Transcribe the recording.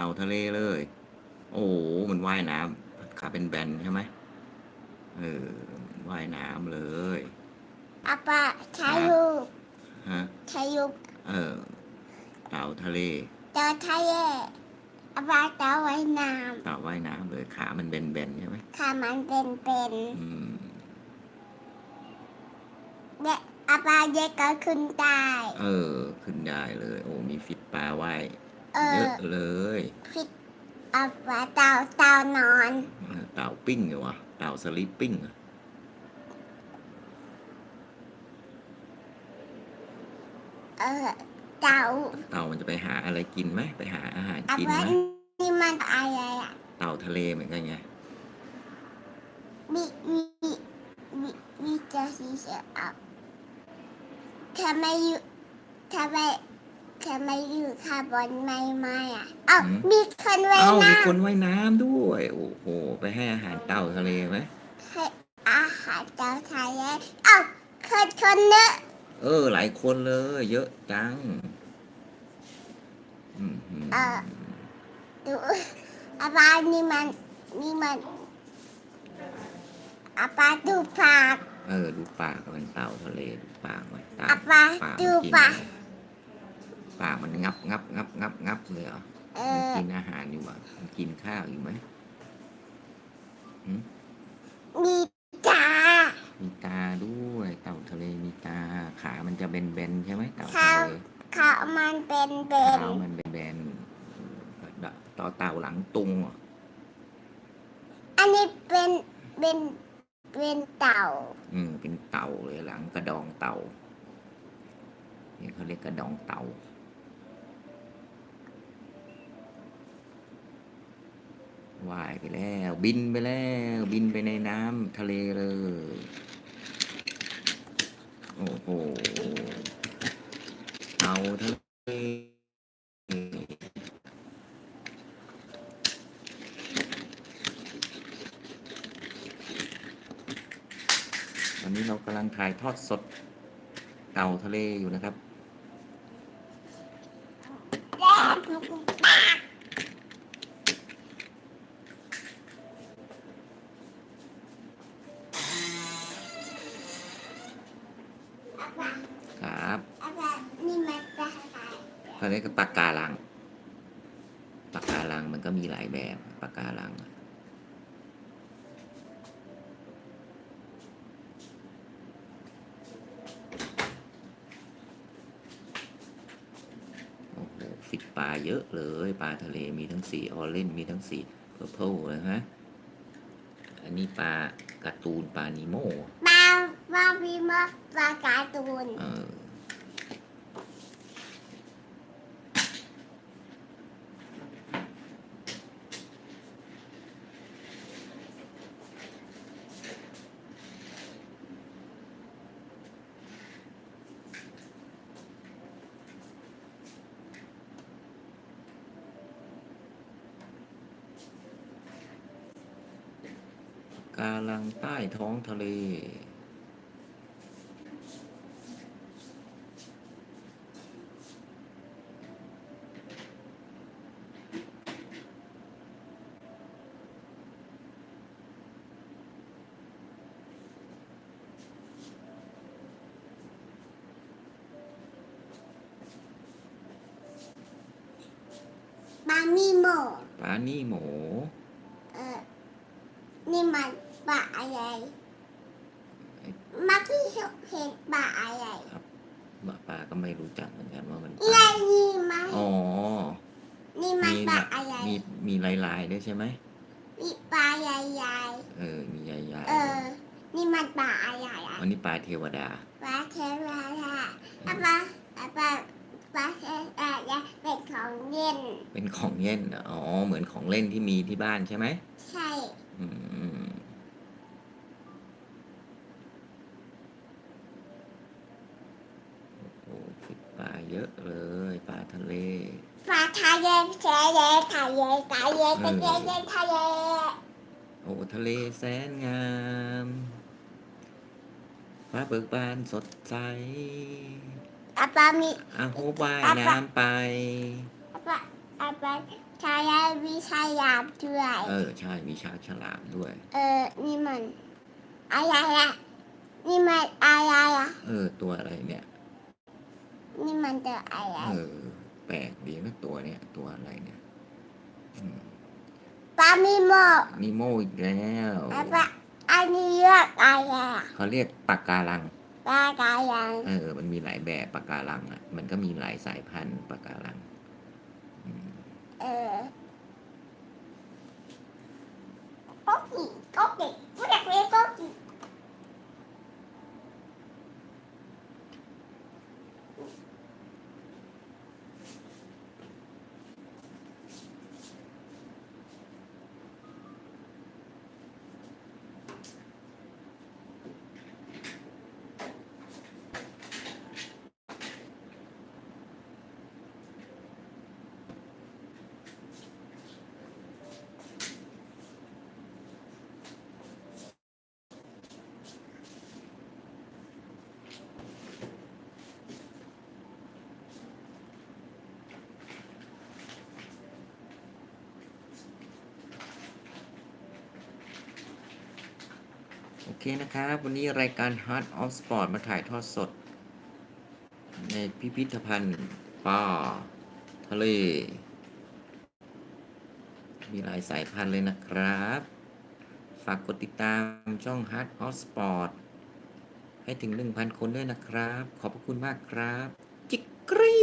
เต่าทะเลเลย โอ้โหมันว่ายน้ำขาเป็นแบนใช่ไหมเออมันว่ายน้ำเลยอาปาชายุกฮะชายุกเออเต่าทะเลเต่าทะเลอาปาเต่าไว้น้เต่าว่ายน้ำเลยขามันแบนๆใช่ไหมำขามันเป็นเป็นอืมเด็กอาปาเด็กก็ขึ้นได้ เออ ขึ้นได้เลย โอ้มีฟิตปลาว่าย เอเยออะเลยฟิตอาปาเต่าเต่านอนเออเต่าปิ้งเหรอวะเต่าสลิปปิ้งเหรอเออเต่าเต่ามันจะไปหาอะไรกินไหมไปหาอาหารอากินปาไหมนี่มันอะไรอะเต่าทะเลเหมือนกันไงมีมีมีมีเจ้าสีเสือเอาทำไมอยู่ทำไม ทำไมอยู่ข้างบนไม่ไม่อะเอ้าหืม มีคนไว้เอ้าน้มีคนว่ายน้ำด้วย โอ้โห ไปให้อาหารเต่าทะเลไหมำให้อาหารเจ้าทะเลเอ้าคนคนเนอะเออ หลายคนเลย เยอะจังอืมหืมดูอาปานี่มันนี่มันอาปาดูปากเออ ดูปากมันเต่าทะเล ดูปากมันตาอาปาปากดูมันกินปาก ปากมันงับงับงับงับงับเลยเหรอเอมันอกินอาหารอยู่อะมันกินข้าวอยู่ไหมมีตา มีตาด้วย เต่าทะเลมีตา ขามันจะเบนๆใช่ไหมเต่าทะเขาเลเขามันเป็นเป็นเท้ามันแบนๆต่อเต่าหลังตุงอะอันนี้เป็นเป็นเป็นเต่า อืม เป็นเต่าเลยหลังกระดองเต่าเนี่ยเขาเรียกกระดองเต่า ว่ายไปแล้ว บินไปแล้ว บินไปในน้ำทะเลเลย โอ้โหเต่าทะเลตอนนี้เรากำลังถ่ายทอดสดเต่าทะเลอยู่นะครับครับ เขาเรียกว่าปากการัง ปากการังมันก็มีหลายแบบปากการัง โอ้โหฟิตปลาเยอะเลย ปลาทะเลมีทั้งสีออเรนจ์มีทั้งสีเพอร์เพลนะฮะ อันนี้ปลาการ์ตูนปลานิโมบาบาวีมาปลาการ์ตูน เออ กาลังใต้ท้องทะเลบามีโมปลานี่โหม เออนี่มัน ปลาอะไรเมื่อกี้เห็นปลาอะไรปลาก็ไม่รู้จักเหมือนกันว่ามันปไงลานี่มันอ๋อนี่มันมีปลานะอะไรมีมีลายๆด้วยใช่ไหมมีปลาใหญ่เออมีใหญ่ๆเออ นี่มันปลาอะไรอะๆอันนี้ปลาเทวดาปลาเทวดาปลาปลาปลาปลาเทวดาเป็นของเย็นเป็นของเล่นเหรออ๋อเหมือนของเล่นที่มีที่บ้านใช่ไหมใช่ อืมโอ้โหฟิตปลาเยอะเลยปลาทะเลปลาทะเลทะเลทะเลทะเลทะเลทะเลโอ้ทะเลแสนงามฟ้าเบิกบานสดใสปลาปลามีอาโฮบว่ายน้ำไปปลาอาไปชายาวิชายามด้วยเออใช่มีชาฉลามด้วย เออนี่มันอะไรอะนี่มันอะไรอะเออตัวอะไรเนี่ย นี่มันตัวอะไรเออแปลกดีนะตัวเนี่ยตัวอะไรเนี่ยอืมปลามีโมนิโมอีกแล้วอาไปอันนี้เรียกอะไรอะเขาเรียกปากการัง ปลากายัง เออ มันมีหลายแบบปากการังอะ มันก็มีหลายสายพันธุ์ปากการังอืมเออก็กี่ก็กี่ไม่อยากเรียกก็กี่ โอเคนะครับ วันนี้รายการ Heart of Sport มาถ่ายทอดสด ในพิพิธภัณฑ์ป่าทะเล มีหลายสายพันธุ์เลยนะครับ ฝากกดติดตามช่อง Heart of Sport ให้ถึง 1,000 คนด้วยนะครับ ขอบพระคุณมากครับ จิกรี